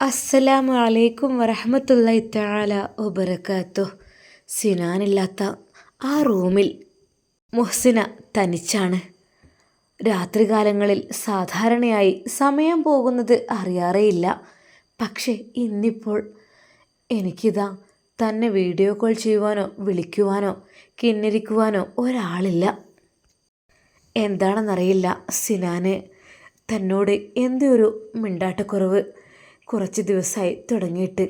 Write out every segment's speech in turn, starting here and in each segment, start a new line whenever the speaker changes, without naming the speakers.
അസ്സലാമു അലൈക്കും വറഹമത്തല്ലായി തആല ഒബറക്കാത്തു സിനാനില്ലാത്ത ആ റൂമിൽ മുഹ്സിന തനിച്ചാണ്. രാത്രികാലങ്ങളിൽ സാധാരണയായി സമയം പോകുന്നത് അറിയാറേയില്ല. പക്ഷേ ഇന്നിപ്പോൾ എനിക്കിതാ തന്നെ വീഡിയോ കോൾ ചെയ്യുവാനോ വിളിക്കുവാനോ കിന്നിരിക്കുവാനോ ഒരാളില്ല. എന്താണെന്നറിയില്ല സിനാന് തന്നോട് എന്തൊരു മിണ്ടാട്ടക്കുറവ്. കുറച്ച് ദിവസമായി തുടങ്ങിയിട്ട്.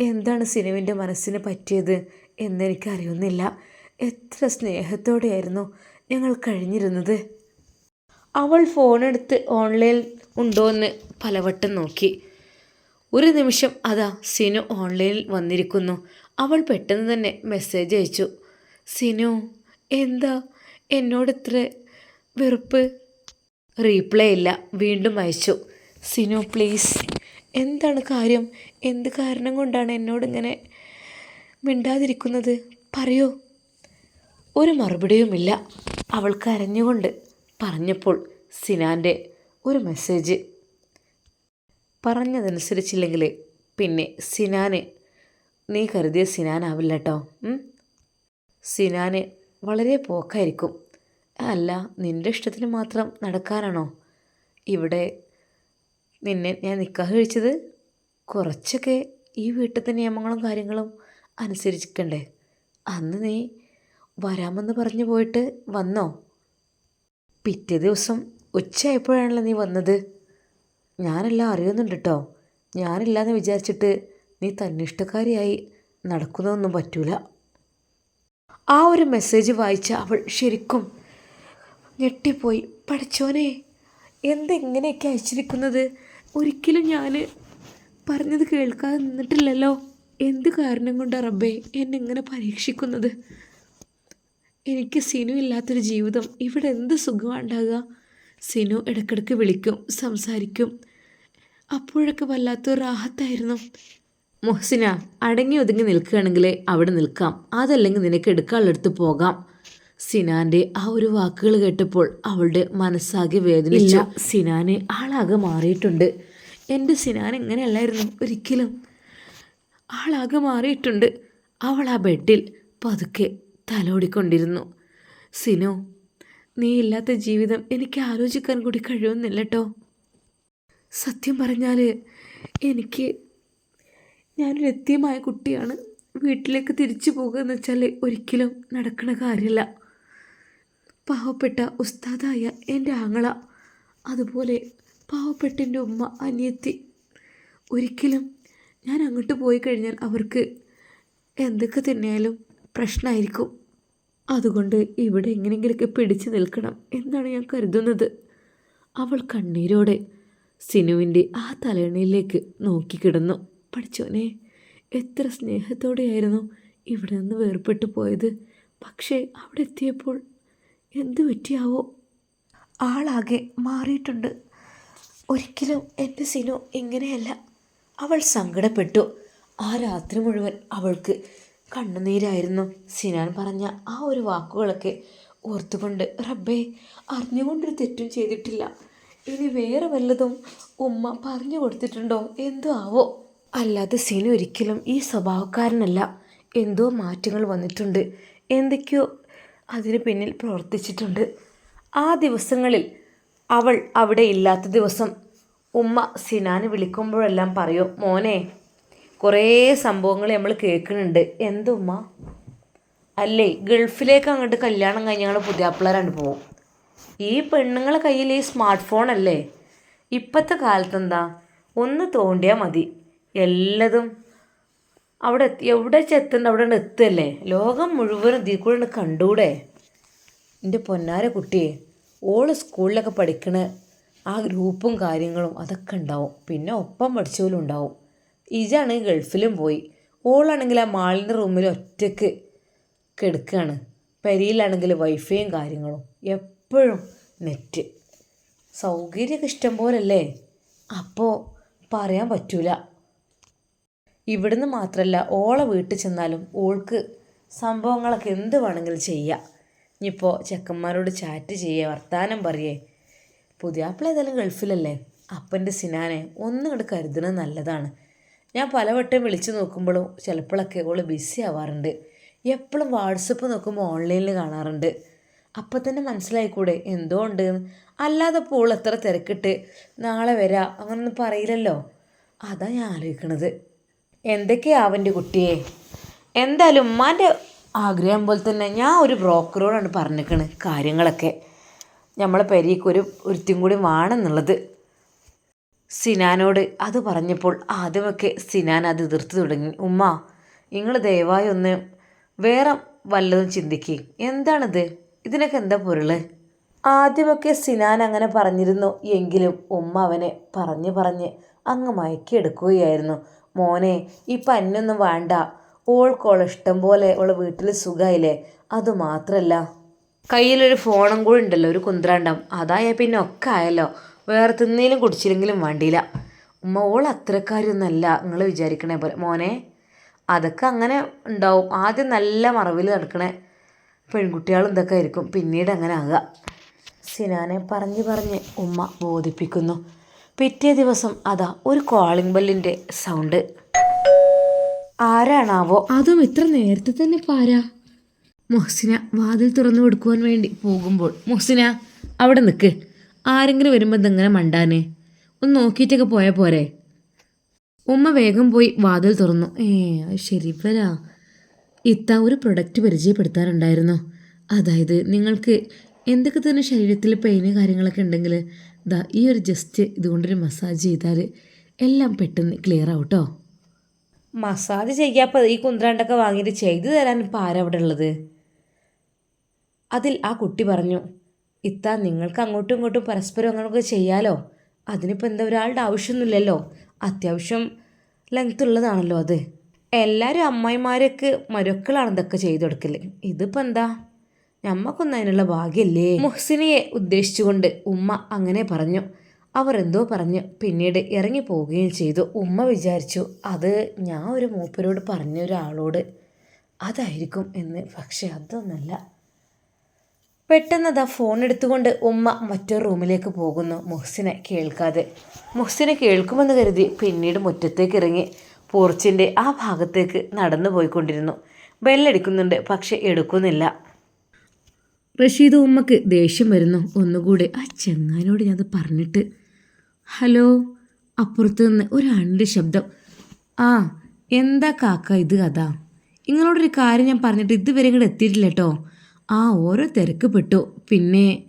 എന്താണ് സിനുവിന്റെ മനസ്സിന് പറ്റിയത് എന്നെനിക്കറിയുന്നില്ല. എത്ര സ്നേഹത്തോടെയായിരുന്നു ഞങ്ങൾ കഴിഞ്ഞിരുന്നത്. അവൾ ഫോണെടുത്ത് ഓൺലൈൻ ഉണ്ടോ എന്ന് പലവട്ടം നോക്കി. ഒരു നിമിഷം അതാ സിനു ഓൺലൈനിൽ വന്നിരിക്കുന്നു. അവൾ പെട്ടെന്ന് തന്നെ മെസ്സേജ് അയച്ചു. സിനു എന്താ? എന്നോട് ഇത്ര വെറുപ്പ്? റീപ്ലൈ ഇല്ല. വീണ്ടും അയച്ചു. സിനു പ്ലീസ്. എന്താണ് കാര്യം? എന്ത് കാരണം കൊണ്ടാണ് എന്നോട് ഇങ്ങനെ മിണ്ടാതിരിക്കുന്നത്? പറയൂ. ഒരു മറുപടിയുമില്ല അവൾ കരഞ്ഞുകൊണ്ട് പറഞ്ഞപ്പോൾ സിനാന്റെ ഒരു മെസ്സേജ് പറഞ്ഞതനുസരിച്ചില്ലെങ്കിൽ പിന്നെ സിനാന് നീ കരുതിയ സിനാനാവില്ല കേട്ടോ സിനാന് വളരെ പോക്കായിരിക്കും. അല്ല നിന്റെ ഇഷ്ടത്തിന് മാത്രം നടക്കാനാണോ? ഇവിടെ നിന്നെ ഞാൻ നിക്കാഹ് കഴിച്ചത് കുറച്ചൊക്കെ ഈ വീട്ടിലത്തെ നിയമങ്ങളും കാര്യങ്ങളും അനുസരിക്കണ്ടേ അന്ന് നീ വരാമെന്ന് പറഞ്ഞു പോയിട്ട് വന്നോ? പിറ്റേ ദിവസം ഉച്ചയായപ്പോഴാണല്ലോ നീ വന്നത്. ഞാനെല്ലാം അറിയുന്നുണ്ട് കേട്ടോ ഞാനില്ലാന്ന് വിചാരിച്ചിട്ട് നീ തന്നിഷ്ടക്കാരിയായി നടക്കുന്നതൊന്നും പറ്റൂല. ആ ഒരു മെസ്സേജ് വായിച്ച അവൾ ശരിക്കും ഞെട്ടിപ്പോയി. പഠിച്ചോനെ എന്തെങ്ങനെയൊക്കെ അയച്ചിരിക്കുന്നത്? ഒരിക്കലും ഞാൻ പറഞ്ഞത് കേൾക്കാതെ നിന്നിട്ടില്ലല്ലോ. എന്ത് കാരണം കൊണ്ട് റബ്ബേ എന്നെ ഇങ്ങനെ പരീക്ഷിക്കുന്നത്? എനിക്ക് സിനു ഇല്ലാത്തൊരു ജീവിതം. ഇവിടെ എന്ത് സുഖമാണ്ടാകുക സിനു ഇടയ്ക്കിടയ്ക്ക് വിളിക്കും സംസാരിക്കും. അപ്പോഴൊക്കെ വല്ലാത്തൊരു റാഹത്തായിരുന്നു. മൊഹസിന അടങ്ങി ഒതുങ്ങി നിൽക്കുകയാണെങ്കിൽ അവിടെ നിൽക്കാം. അതല്ലെങ്കിൽ നിനക്ക് എടുക്കാനുള്ളടുത്ത് പോകാം. സിനാന്റെ ആ ഒരു വാക്കുകൾ കേട്ടപ്പോൾ അവളുടെ മനസ്സാകെ വേദനിച്ചു. സിനാന് ആളാകെ മാറിയിട്ടുണ്ട്. എന്റെ സിനാൻ എങ്ങനെയല്ലായിരുന്നു ഒരിക്കലും. ആളാകെ മാറിയിട്ടുണ്ട്. അവൾ ആ ബെഡിൽ പതുക്കെ തലോടിക്കൊണ്ടിരുന്നു. സിനോ നീ ഇല്ലാത്ത ജീവിതം എനിക്ക് ആലോചിക്കാൻ കൂടി കഴിയുന്നില്ല കേട്ടോ സത്യം പറഞ്ഞാൽ എനിക്ക് ഞാനൊരു എത്തിയമായ കുട്ടിയാണ്. വീട്ടിലേക്ക് തിരിച്ചു പോകുക എന്ന് വെച്ചാൽ ഒരിക്കലും നടക്കണ കാര്യമല്ല പാവപ്പെട്ട ഉസ്താദായ എന്റെ ആങ്ങള. അതുപോലെ പാവപ്പെട്ടിന്റെ ഉമ്മ അനിയത്തി. ഒരിക്കലും ഞാൻ അങ്ങോട്ട് പോയി കഴിഞ്ഞാൽ അവർക്ക് എന്തൊക്കെ തന്നെയായാലും പ്രശ്നമായിരിക്കും. അതുകൊണ്ട് ഇവിടെ എങ്ങനെയെങ്കിലുമൊക്കെ പിടിച്ചു നിൽക്കണം എന്നാണ് ഞാൻ കരുതുന്നത്. അവൾ കണ്ണീരോടെ സിനുവിന്റെ ആ തലയണയിലേക്ക് നോക്കിക്കിടന്നു. പഠിച്ചോനെ എത്ര സ്നേഹത്തോടെയായിരുന്നു ഇവിടെ നിന്ന് വേർപെട്ടു പോയത്. പക്ഷേ അവിടെ എത്തിയപ്പോൾ എന്തു പറ്റിയാവോ? ആളാകെ മാറിയിട്ടുണ്ട്. ഒരിക്കലും എന്റെ സിനു ഇങ്ങനെയല്ല. അവൾ സങ്കടപ്പെട്ടു. ആ രാത്രി മുഴുവൻ അവൾക്ക് കണ്ണുനീരായിരുന്നു. സിനാൻ പറഞ്ഞ ആ ഒരു വാക്കുകളൊക്കെ ഓർത്തുകൊണ്ട് റബ്ബേ അറിഞ്ഞുകൊണ്ടൊരു തെറ്റും ചെയ്തിട്ടില്ല. ഇനി വേറെ വല്ലതും ഉമ്മ പറഞ്ഞു കൊടുത്തിട്ടുണ്ടോ? എന്തോ ആവോ? അല്ലാതെ സിനു ഒരിക്കലും ഈ സ്വഭാവക്കാരനല്ല. എന്തോ മാറ്റങ്ങൾ വന്നിട്ടുണ്ട്. എന്തൊക്കെയോ അതിന് പിന്നിൽ പ്രവർത്തിച്ചിട്ടുണ്ട്. ആ ദിവസങ്ങളിൽ അവൾ അവിടെ ഇല്ലാത്ത ദിവസം ഉമ്മ സിനാന് വിളിക്കുമ്പോഴെല്ലാം പറയും മോനെ കുറേ സംഭവങ്ങൾ നമ്മൾ കേൾക്കുന്നുണ്ട്. എന്തുമ്മ അല്ലേ ഗൾഫിലേക്ക് അങ്ങോട്ട് കല്യാണം കഴിഞ്ഞ് ഞങ്ങൾ പുതിയാപ്പിളരാണ്ട് പോകും ഈ പെണ്ണുങ്ങളെ കയ്യിൽ ഈ സ്മാർട്ട് ഫോൺ അല്ലേ? ഇപ്പോഴത്തെ കാലത്ത് എന്താ? ഒന്ന് തോണ്ടിയാൽ മതി. എല്ലതും അവിടെ എവിടെ ചെത്തുണ്ട് അവിടെ എത്തല്ലേ ലോകം മുഴുവനും ഇതിൽ കൂടെ കണ്ടൂടെ എന്റെ പൊന്നാര കുട്ടിയെ ഓൾ സ്കൂളിലൊക്കെ പഠിക്കണ ആ ഗ്രൂപ്പും കാര്യങ്ങളും അതൊക്കെ ഉണ്ടാവും. പിന്നെ ഒപ്പം പഠിച്ചവരും ഉണ്ടാവും. ഇജാണെങ്കിൽ ഗൾഫിലും പോയി. ഓളാണെങ്കിൽ ആ മാളിന്റെ റൂമിൽ ഒറ്റയ്ക്ക് കിടക്കുകയാണ് പെരിയിലാണെങ്കിൽ വൈഫൈയും കാര്യങ്ങളും. എപ്പോഴും നെറ്റ്. സൗകര്യമൊക്കെ ഇഷ്ടം പോലല്ലേ? അപ്പോൾ പറയാൻ പറ്റൂല. ഇവിടുന്ന് മാത്രമല്ല ഓളെ വീട്ടിൽ ചെന്നാലും ഓൾക്ക് സംഭവങ്ങളൊക്കെ എന്ത് വേണമെങ്കിലും ചെയ്യാം. ഇനിയിപ്പോൾ ചെക്കന്മാരോട് ചാറ്റ് ചെയ്യേ വർത്താനം പറയേ. പുതിയാപ്പിള ഏതായാലും ഗൾഫിലല്ലേ? അപ്പന്റെ സിനാനെ ഒന്നും ഇങ്ങോട്ട് കരുതുന്നത് നല്ലതാണ്. ഞാൻ പലവട്ടം വിളിച്ചു നോക്കുമ്പോഴും ചിലപ്പോഴൊക്കെ ഓൾ ബിസി ആവാറുണ്ട്. എപ്പോഴും വാട്സപ്പ് നോക്കുമ്പോൾ ഓൺലൈനിൽ കാണാറുണ്ട്. അപ്പം തന്നെ മനസ്സിലായിക്കൂടെ എന്തോ ഉണ്ട്. അല്ലാതെ പോൾ എത്ര തിരക്കിട്ട് നാളെ വരാ അങ്ങനൊന്നും പറയില്ലല്ലോ. അതാ ഞാൻ ആലോചിക്കണത്. എന്തൊക്കെയാ അവന്റെ കുട്ടിയെ? എന്തായാലും ഉമ്മാന്റെ ആഗ്രഹം പോലെ തന്നെ ഞാൻ ഒരു ബ്രോക്കറോടാണ് പറഞ്ഞിരിക്കണ് കാര്യങ്ങളൊക്കെ. നമ്മളെ പെരീക്ക് ഒരു ഒരുത്തും കൂടി വേണമെന്നുള്ളത്. സിനാനോട് അത് പറഞ്ഞപ്പോൾ ആദ്യമൊക്കെ സിനാൻ അത് എതിർത്ത് തുടങ്ങി. ഉമ്മ നിങ്ങൾ ദയവായി ഒന്ന് വേറെ വല്ലതും ചിന്തിക്കുക എന്താണിത്? ഇതിനൊക്കെ എന്താ പൊരുൾ? ആദ്യമൊക്കെ സിനാൻ അങ്ങനെ പറഞ്ഞിരുന്നു. എങ്കിലും ഉമ്മ അവനെ പറഞ്ഞ് പറഞ്ഞ് അങ്ങ് മയക്കിയെടുക്കുകയായിരുന്നു. മോനെ ഈ പന്നൊന്നും വേണ്ട. ഓൾക്കോളെ ഇഷ്ടം പോലെ ഓളെ വീട്ടിൽ സുഖമായില്ലേ അതുമാത്രല്ല കയ്യിലൊരു ഫോണും കൂടി ഉണ്ടല്ലോ ഒരു കുന്ത്രാണ്ടം. അതായ പിന്നെ ഒക്കെ ആയല്ലോ. വേറെ തിന്നേലും കുടിച്ചില്ലെങ്കിലും വേണ്ടിയില്ല. ഉമ്മ ഓൾ അത്രക്കാരൊന്നല്ല നിങ്ങൾ വിചാരിക്കണേ പോലെ. മോനെ അതൊക്കെ അങ്ങനെ ഉണ്ടാവും. ആദ്യം നല്ല മറവിൽ നടക്കണേ. പെൺകുട്ടികളും ഇതൊക്കെ ആയിരിക്കും. പിന്നീട് അങ്ങനെ ആകുക സിനാനെ പറഞ്ഞ് പറഞ്ഞ് ഉമ്മ ബോധിപ്പിക്കുന്നു. പിറ്റേ ദിവസം അതാ ഒരു കോളിംഗ് ബെല്ലിന്റെ സൗണ്ട് ആരാണാവോ?
അതും ഇത്ര നേരത്തെ തന്നെ പാരാ. മൊഹസിന വാതിൽ തുറന്നു കൊടുക്കുവാൻ വേണ്ടി പോകുമ്പോൾ മൊഹസിന അവിടെ നിൽക്ക് ആരെങ്കിലും വരുമ്പോൾ ഇതെങ്ങനെ മണ്ടാന്? ഒന്ന് നോക്കിയിട്ടൊക്കെ പോയാൽ പോരെ. ഉമ്മ വേഗം പോയി വാതിൽ തുറന്നു. ഏ ശരി വരാ ഇത്ത ഒരു പ്രൊഡക്റ്റ് പരിചയപ്പെടുത്താനുണ്ടായിരുന്നു അതായത് നിങ്ങൾക്ക് എന്തൊക്കെ തന്നെ ശരീരത്തിൽ പെയിന് കാര്യങ്ങളൊക്കെ ഉണ്ടെങ്കിൽ ദാ ഈ ഒരു ജസ്റ്റ് ഇതുകൊണ്ടൊരു മസാജ് ചെയ്താൽ എല്ലാം പെട്ടെന്ന് ക്ലിയർ ആവട്ടോ
മസാജ് ചെയ്യാപ്പോൾ ഈ കുന്ത്രാണ്ടൊക്കെ വാങ്ങിയിട്ട് ചെയ്തു തരാൻ ഇപ്പോൾ ആരവിടെ ഉള്ളത്? അതിൽ ആ കുട്ടി പറഞ്ഞു ഇത്ത നിങ്ങൾക്ക് അങ്ങോട്ടും ഇങ്ങോട്ടും പരസ്പരം അങ്ങനെയൊക്കെ ചെയ്യാലോ? അതിനിപ്പോൾ എന്താ ഒരാളുടെ ആവശ്യമൊന്നുമില്ലല്ലോ. അത്യാവശ്യം ലെങ്ത് ഉള്ളതാണല്ലോ അത്. എല്ലാവരും അമ്മായിമാരൊക്കെ മരുക്കളാണ് ഇതൊക്കെ ചെയ്തു കൊടുക്കൽ ഇതിപ്പോൾ എന്താ? ഞമ്മക്കൊന്നും അതിനുള്ള ഭാഗ്യല്ലേ? മുഹ്സിനിയെ ഉദ്ദേശിച്ചുകൊണ്ട് ഉമ്മ അങ്ങനെ പറഞ്ഞു അവർ എന്തോ പറഞ്ഞ്. പിന്നീട് ഇറങ്ങി പോവുകയും ചെയ്തു. ഉമ്മ വിചാരിച്ചു അത് ഞാൻ ഒരു മൂപ്പരോട് പറഞ്ഞ ഒരാളോട് അതായിരിക്കും എന്ന്. പക്ഷെ അതൊന്നല്ല. പെട്ടെന്ന് അതാ ഫോൺ എടുത്തുകൊണ്ട് ഉമ്മ മറ്റൊരു റൂമിലേക്ക് പോകുന്നു. മുഹ്സിനെ കേൾക്കാതെ. മുഹ്സിനെ കേൾക്കുമെന്ന് കരുതി പിന്നീട് മുറ്റത്തേക്ക് ഇറങ്ങി പോർച്ചിന്റെ ആ ഭാഗത്തേക്ക് നടന്നു പോയിക്കൊണ്ടിരുന്നു. ബെല്ലടിക്കുന്നുണ്ട് പക്ഷെ എടുക്കുന്നില്ല.
റഷീദ് ഉമ്മക്ക് ദേഷ്യം വരുന്നു. ഒന്നുകൂടെ ആ ചെങ്ങാനോട് ഞാനത് പറഞ്ഞിട്ട് ഹലോ. അപ്പുറത്ത് നിന്ന് ഒരാണിന്റെ ശബ്ദം. ആ എന്താ കാക്ക ഇത് കഥ? നിങ്ങളോടൊരു കാര്യം ഞാൻ പറഞ്ഞിട്ട് ഇതുവരെ ഇങ്ങോട്ട് എത്തിയിട്ടില്ല കേട്ടോ ആ ഓരോ തിരക്ക് പെട്ടു. പിന്നെ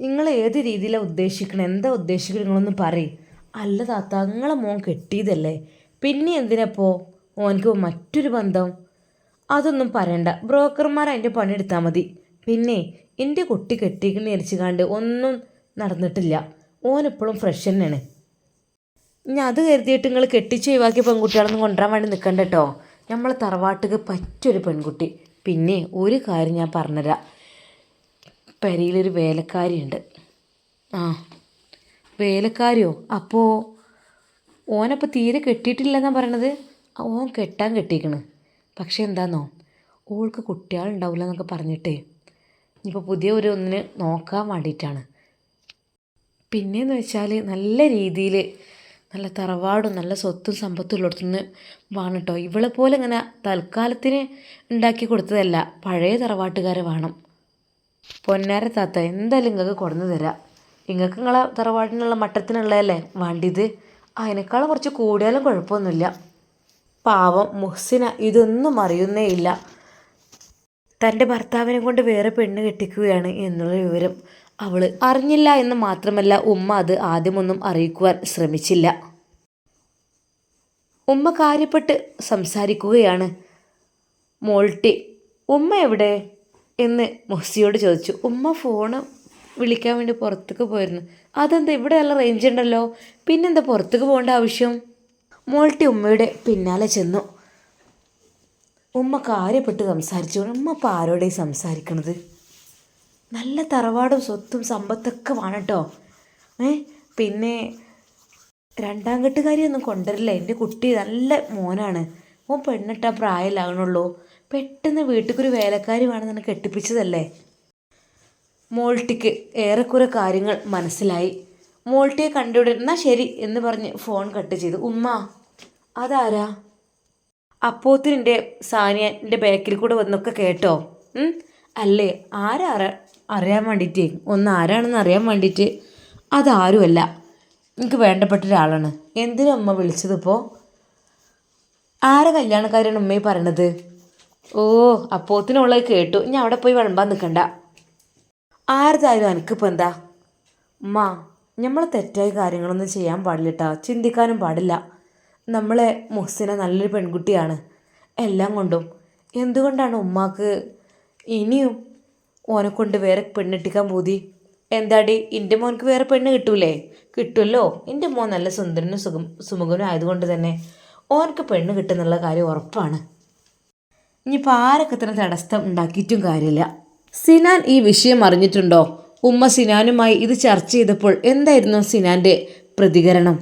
നിങ്ങൾ ഏത് രീതിയിലാണ് ഉദ്ദേശിക്കണം? എന്താ ഉദ്ദേശിക്കണം നിങ്ങളൊന്ന് പറയും. അല്ല താത്ത നിങ്ങളെ മോൻ കെട്ടിയതല്ലേ. പിന്നെ എന്തിനപ്പോ? ഓനക്ക് മറ്റൊരു ബന്ധം. അതൊന്നും പറയണ്ട. ബ്രോക്കർമാർ അതിന്റെ പണിയെടുത്താൽ മതി. പിന്നെ എന്റെ കുട്ടി കെട്ടിക്കണ എരിച്ചുകാണ്ട് ഒന്നും നടന്നിട്ടില്ല. ഓനിപ്പോഴും ഫ്രഷ് തന്നെയാണ്. ഞാൻ അത് കരുതിയിട്ട് നിങ്ങൾ കെട്ടിച്ച് ഒഴിവാക്കിയ പെൺകുട്ടികളൊന്നും കൊണ്ടുവരാൻ വേണ്ടി നിൽക്കണ്ട കേട്ടോ നമ്മളെ തറവാട്ടുക്ക് പറ്റൊരു പെൺകുട്ടി. പിന്നെ ഒരു കാര്യം ഞാൻ പറഞ്ഞുതരാം പെരയിലൊരു വേലക്കാരിയുണ്ട്. ആ വേലക്കാരിയോ? അപ്പോൾ ഓനപ്പോൾ തീരെ കെട്ടിയിട്ടില്ലെന്നാണ് പറയണത്? ഓൻ കെട്ടാൻ കെട്ടിക്കണ്. പക്ഷേ എന്താന്നോ? ഓൾക്ക് കുട്ടികളുണ്ടാവില്ല എന്നൊക്കെ പറഞ്ഞിട്ടേ. ഇനിയിപ്പോൾ പുതിയ ഒരു ഒന്നിന് നോക്കാൻ വേണ്ടിയിട്ടാണ്. പിന്നെയെന്ന് വെച്ചാൽ നല്ല രീതിയിൽ നല്ല തറവാടും നല്ല സ്വത്തും സമ്പത്തും ഉള്ളിടത്തുനിന്ന് വേണം കേട്ടോ ഇവളെ പോലെ ഇങ്ങനെ തൽക്കാലത്തിന് ഉണ്ടാക്കി കൊടുത്തതല്ല പഴയ തറവാട്ടുകാരെ വേണം. പൊന്നാര താത്ത എന്തായാലും നിങ്ങൾക്ക് കൊടുന്നു തരാം. നിങ്ങൾക്ക് നിങ്ങളെ തറവാടിനുള്ള മട്ടത്തിനുള്ളതല്ലേ വേണ്ടിയത്? അതിനേക്കാളും കുറച്ച് കൂടിയാലും കുഴപ്പമൊന്നുമില്ല. പാവം മുഹ്സിന ഇതൊന്നും അറിയുന്നേ ഇല്ല. തന്റെ ഭർത്താവിനെ കൊണ്ട് വേറെ പെണ്ണ് കെട്ടിക്കുകയാണ് എന്നുള്ള വിവരം അവൾ അറിഞ്ഞില്ല എന്ന് മാത്രമല്ല ഉമ്മ അത് ആദ്യമൊന്നും അറിയിക്കുവാൻ ശ്രമിച്ചില്ല. ഉമ്മ കാര്യപ്പെട്ട് സംസാരിക്കുകയാണ്. മോൾട്ടി ഉമ്മ എവിടെ? എന്ന് മൊഹ്സിയോട് ചോദിച്ചു. ഉമ്മ ഫോണ് വിളിക്കാൻ വേണ്ടി പുറത്തേക്ക് പോയിരുന്നു. അതെന്താ ഇവിടെ നല്ല റേഞ്ച് ഉണ്ടല്ലോ? പിന്നെന്താ പുറത്തേക്ക് പോകേണ്ട ആവശ്യം? മോൾട്ടി ഉമ്മയുടെ പിന്നാലെ ചെന്നു. ഉമ്മ കാര്യപ്പെട്ട് സംസാരിച്ചു. ഉമ്മ ഇപ്പോൾ ആരോടെ സംസാരിക്കണത്? നല്ല തറവാടും സ്വത്തും സമ്പത്തൊക്കെ വേണം കേട്ടോ ഏ? പിന്നെ രണ്ടാം കെട്ടുകാരിയൊന്നും കൊണ്ടുവരില്ല. എന്റെ കുട്ടി നല്ല മോനാണ്. ഓൻ പെണ്ണിട്ട പ്രായമില്ലാകണുള്ളൂ പെട്ടെന്ന് വീട്ടിലേക്കൊരു വേലക്കാരി വേണമെന്ന് കെട്ടിപ്പിച്ചതല്ലേ? മോൾട്ടിക്ക് ഏറെക്കുറെ കാര്യങ്ങൾ മനസ്സിലായി. മോൾട്ടിയെ കണ്ടുവിടെ എന്നാൽ ശരി എന്ന് പറഞ്ഞ് ഫോൺ കട്ട് ചെയ്തു. ഉമ്മ അതാരാ? അപ്പോത്തിന്റെ സാനിയന്റെ ബാക്കിൽ കൂടെ വന്നൊക്കെ കേട്ടോ. അല്ലേ? ആരാ അറിയാൻ വേണ്ടിയിട്ട്. ഒന്ന് ആരാണെന്ന് അറിയാൻ വേണ്ടിയിട്ട്. അതാരുമല്ല. എനിക്ക് വേണ്ടപ്പെട്ട ഒരാളാണ്. എന്തിനാ അമ്മ വിളിച്ചതിപ്പോൾ ആരെ കല്യാണക്കാരാണ് ഉമ്മയെ പറയണത്? ഓ അപ്പോത്തിനുള്ളത് കേട്ടു. ഞാൻ അവിടെ പോയി വിളമ്പാൻ നിൽക്കണ്ട ആരതായാലും എനിക്കിപ്പോൾ എന്താ? ഉമ്മ നമ്മൾ തെറ്റായ കാര്യങ്ങളൊന്നും ചെയ്യാൻ പാടില്ല കേട്ടോ ചിന്തിക്കാനും പാടില്ല. നമ്മളെ മുഹ്സിന നല്ലൊരു പെൺകുട്ടിയാണ്. എല്ലാം കൊണ്ടും. എന്തുകൊണ്ടാണ് ഉമ്മാക്ക് ഇനിയും ഓനെ കൊണ്ട് വേറെ പെണ്ണിട്ടിക്കാൻ പോതി. എന്താടി? എന്റെ മോനക്ക് വേറെ പെണ്ണ് കിട്ടൂലേ? കിട്ടുമല്ലോ എന്റെ മോൻ നല്ല സുന്ദരനും സുഖം സുമുഖനും ആയതുകൊണ്ട് തന്നെ ഓനക്ക് പെണ്ണ് കിട്ടുന്നുള്ള കാര്യം ഉറപ്പാണ്. ഇനിയിപ്പോൾ ആരൊക്കെ തന്നെ തടസ്സം ഉണ്ടാക്കിയിട്ടും കാര്യമില്ല. സിനാൻ ഈ വിഷയം അറിഞ്ഞിട്ടുണ്ടോ? ഉമ്മ സിനാനുമായി ഇത് ചർച്ച ചെയ്തപ്പോൾ എന്തായിരുന്നു സിനാന്റെ പ്രതികരണം?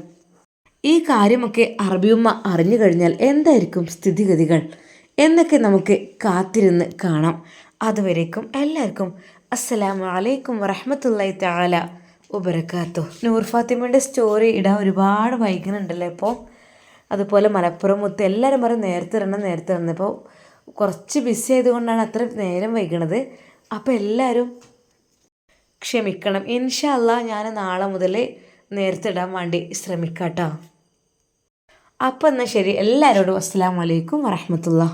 ഈ കാര്യമൊക്കെ അറബിയുമ്മ അറിഞ്ഞു കഴിഞ്ഞാൽ എന്തായിരിക്കും സ്ഥിതിഗതികൾ? എന്നൊക്കെ നമുക്ക് കാത്തിരുന്ന് കാണാം. അതുവരേക്കും എല്ലാവർക്കും അസ്സലാമു അലൈക്കും വറഹമത്തല്ലായി താല ഉപരക്കാത്തു നൂർ ഫാത്തിമയുടെ സ്റ്റോറി ഇടാൻ ഒരുപാട് വൈകുന്നുണ്ടല്ലോ ഇപ്പോൾ അതുപോലെ മലപ്പുറം മുത്ത് എല്ലാവരും പറയും നേരത്തെ ഇടണം നേരത്തെ ഇടണം. ഇപ്പോൾ കുറച്ച് ബിസി ആയതുകൊണ്ടാണ് അത്ര നേരം വൈകുന്നത് അപ്പോൾ എല്ലാവരും ക്ഷമിക്കണം. ഇൻഷാ അല്ലാ ഞാൻ നാളെ മുതൽ നേരത്തെ ഇടാൻ വേണ്ടി ശ്രമിക്കാം കേട്ടോ അപ്പം എന്നാൽ ശരി. എല്ലാവരോടും അസ്സാം വലൈക്കും വറഹമത്തുള്ള